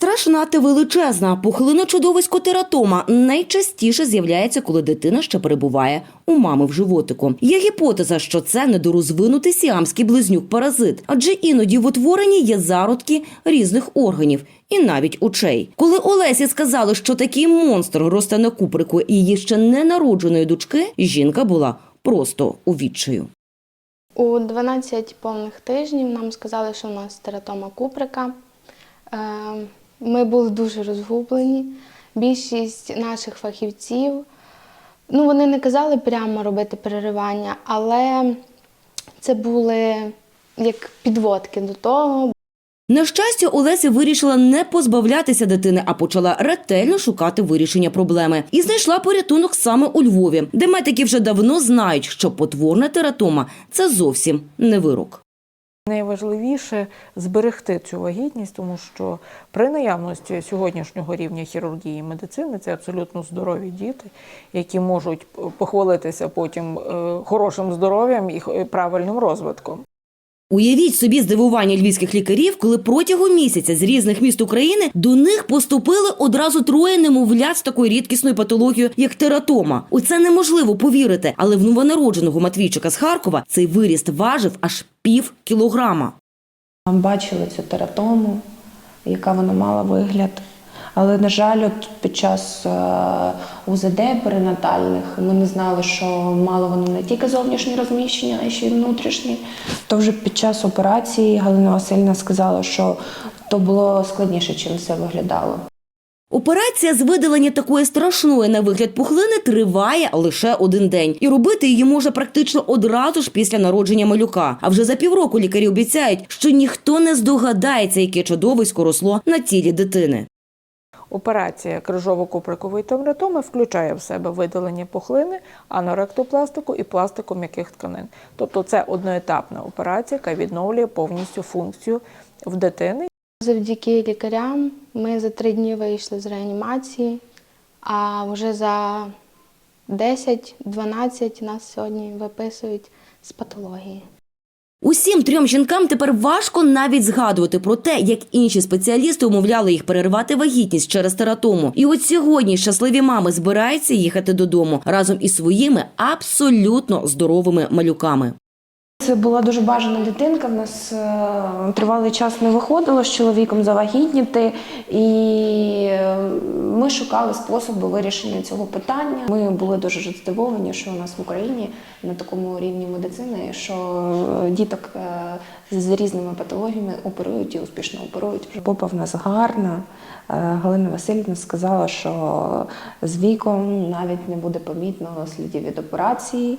Страшна та величезна пухлина чудовисько тератома найчастіше з'являється, коли дитина ще перебуває у мами в животику. Є гіпотеза, що це недорозвинутий сіамський близнюк-паразит, адже іноді в утворенні є зародки різних органів і навіть очей. Коли Олесі сказали, що такий монстр росте на куприку її ще ненародженої дочки, жінка була просто у відчаю. У 12 повних тижнів нам сказали, що у нас тератома куприка. Ми були дуже розгублені. Більшість наших фахівців, ну вони не казали прямо робити переривання, але це були як підводки до того. На щастя, Олеся вирішила не позбавлятися дитини, а почала ретельно шукати вирішення проблеми. І знайшла порятунок саме у Львові, де медики вже давно знають, що потворна тератома це зовсім не вирок. Найважливіше зберегти цю вагітність, тому що при наявності сьогоднішнього рівня хірургії і медицини це абсолютно здорові діти, які можуть похвалитися потім е, хорошим здоров'ям і правильним розвитком. Уявіть собі здивування львівських лікарів, коли протягом місяця з різних міст України до них поступили одразу троє немовлят з такою рідкісною патологією, як тератома. У це неможливо повірити, але в новонародженого Матвійчика з Харкова цей виріст важив аж пів кілограма. Бачили цю тератому, яка вона мала вигляд. Але, на жаль, от під час е, УЗД перинатальних ми не знали, що мало воно не тільки зовнішнє розміщення, а ще й внутрішнє. То вже під час операції Галина Васильівна сказала, що то було складніше, чим це виглядало. Операція з видалення такої страшної на вигляд пухлини триває лише один день, і робити її може практично одразу ж після народження малюка. А вже за півроку лікарі обіцяють, що ніхто не здогадається, яке чудовисько росло на тілі дитини. Операція крижово-куприкової томретоми включає в себе видалення пухлини, аноректопластику і пластику м'яких тканин. Тобто це одноетапна операція, яка відновлює повністю функцію в дитини. Завдяки лікарям ми за три дні вийшли з реанімації, а вже за 10-12 нас сьогодні виписують з патології. Усім трьом жінкам тепер важко навіть згадувати про те, як інші спеціалісти умовляли їх перервати вагітність через тератому. І от сьогодні щасливі мами збираються їхати додому разом із своїми абсолютно здоровими малюками. Це була дуже бажана дитинка. В нас е, тривалий час не виходило з чоловіком завагітніти, і е, ми шукали способи вирішення цього питання. Ми були дуже здивовані, що у нас в Україні на такому рівні медицини, що е, діток з різними патологіями оперують і успішно оперують. Попа в нас гарна. Галина Васильівна сказала, що з віком навіть не буде помітно слідів від операції.